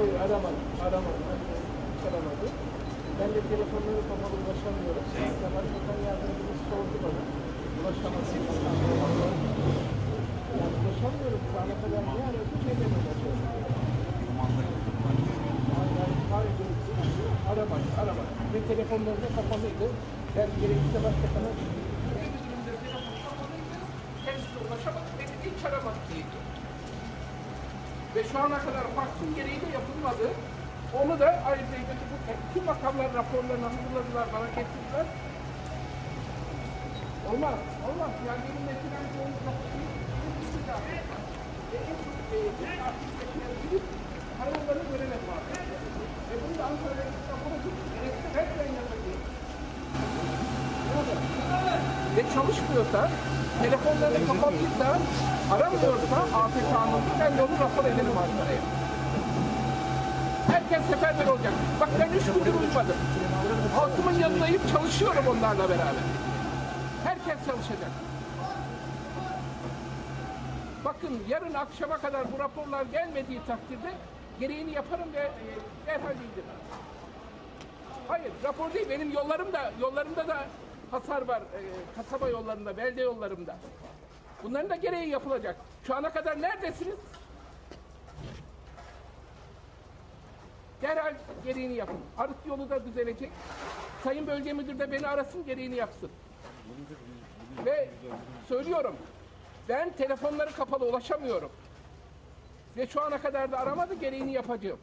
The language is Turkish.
Hayır aramadım. Aramadım. Aramadı. Ben de telefonları kapalı ulaşamıyorum. İşte Başbakan yardımcısı sordu bana. Ulaşamadım. Yani ulaşamıyorum. Şu ana kadar ne aradı ne de ulaşıyorum. Hayır, hayır, hayır. Aramadı, aramadı. Ve telefonları da kapalıydı. Ben gerekirse başbakana kendisine ulaşamadım. Beni de hiç aramadı diye. Ve şu ana kadar faksın gereği de yapılmadı. Onu da ayrıca bu tüm makamlar raporlarını hazırladılar, bana getirdiler. Olmaz, olmaz. Yani benim mesela çoğunuz kapatıyı ve en çok e, ilk aktifleşmeyen gidip karayolları göremek var. Ve bunu da Ankara'da rapora gidip gerekse her şeyin yanına gidip. Ve çalışmıyorsa, telefonları kapattıysa, aramıyorsa afet de onu rapor ederim Ankara'ya. Herkes seferber olacak. Bak ben üç gündür uyumadım. Halkımın yanındayım, çalışıyorum onlarla beraber. Herkes çalışacak. Bakın yarın akşama kadar bu raporlar gelmediği takdirde gereğini yaparım ve e, derhal bildiririm. Hayır, rapor değil. Benim yollarımda, yollarımda da hasar var. E, kasaba yollarında, belde yollarımda. Bunların da gereği yapılacak. Şu ana kadar neredesiniz? Derhal gereğini yapın. Arık yolu da düzelecek. Sayın Bölge Müdür de beni arasın, gereğini yapsın. Ve söylüyorum, ben telefonları kapalı ulaşamıyorum. Ve şu ana kadar da aramadı, gereğini yapacağım.